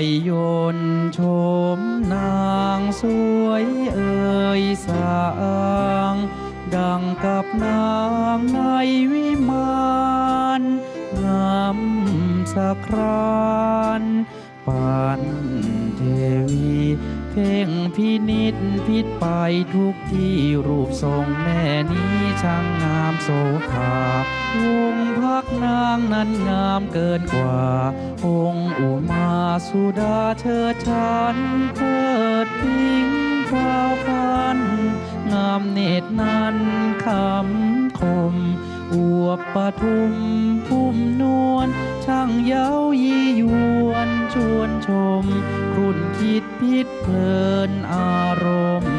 ายยนชมนางสวยเอ่ยสางดังกับนางในวิมานงามสะครานปานเทวีเพ่งพินิษพิษไปทุกที่รูปทรงแม่นี้ช่างงามโสภาวง พักนางนั้นงามเกินกว่า องค์อุมาสุดาเชิดชันเพิดพิงพราวพัน งามเนตรนั้นคำคม อวบปทุมพุ่มนวลช่างเย้ายียวนชวนชม ครุ่นคิดพิษเพลินอารมณ์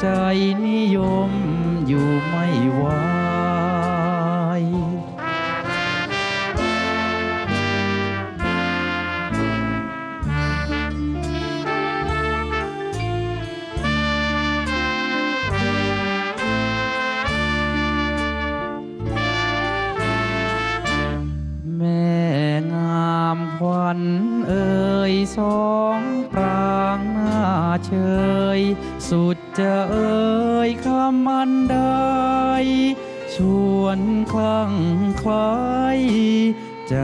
ใจนิยมอยู่ไม่ไหวแสองปรางหน้าเชย สุดจะเอ่ยคำอันใด ชวนคลั่งคล้ายใจ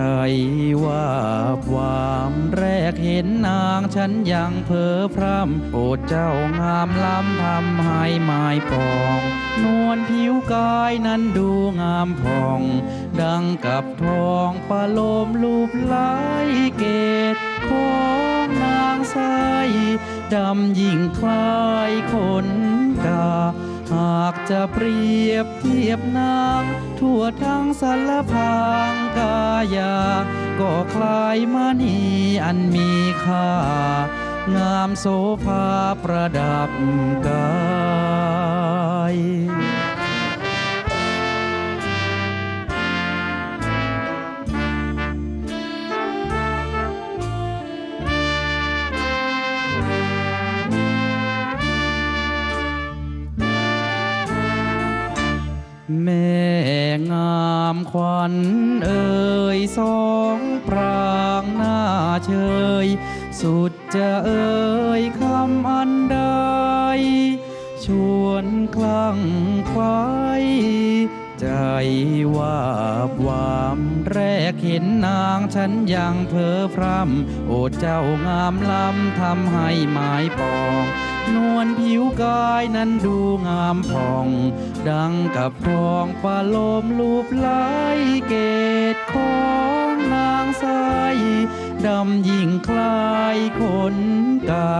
ว่าบวามแรกเห็นนางฉันยังเพ้อพร่ำโอดเจ้างามล้ำทำให้ไม้ปอง นวลผิวกายนั้นดูงามผ่อง ดังกับทองประโลมรูปไลเก ดำยิ่งคล้ายคนกา หากจะเปรียบเทียบนางทั่วทั้งสารพางกายา ก็คล้ายมณีอันมีค่า งามโสภาประดับกา ขวัญเอ่ยสองปรางหน้าเชย สุดจะเอ่ยคำอันใด ชวนคลั่งไคล้ายใจว่าบวามแรกเห็นนางฉันยังเพ้อพร่ำโอเจ้างามล้ำทำให้หมายปอง นวลผิวกายนั้นดูงามผ่อง ดังกับทองประโลมรูปไหลเกตของนางใสดำยิ่งคลายคนกา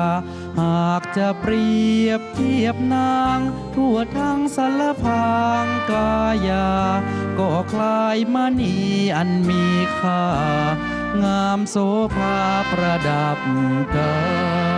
หากจะเปรียบเทียบนาง ทั่วทั้งสารพางกายา ก็คลายมณีอันมีค่า งามโสภาประดับกาย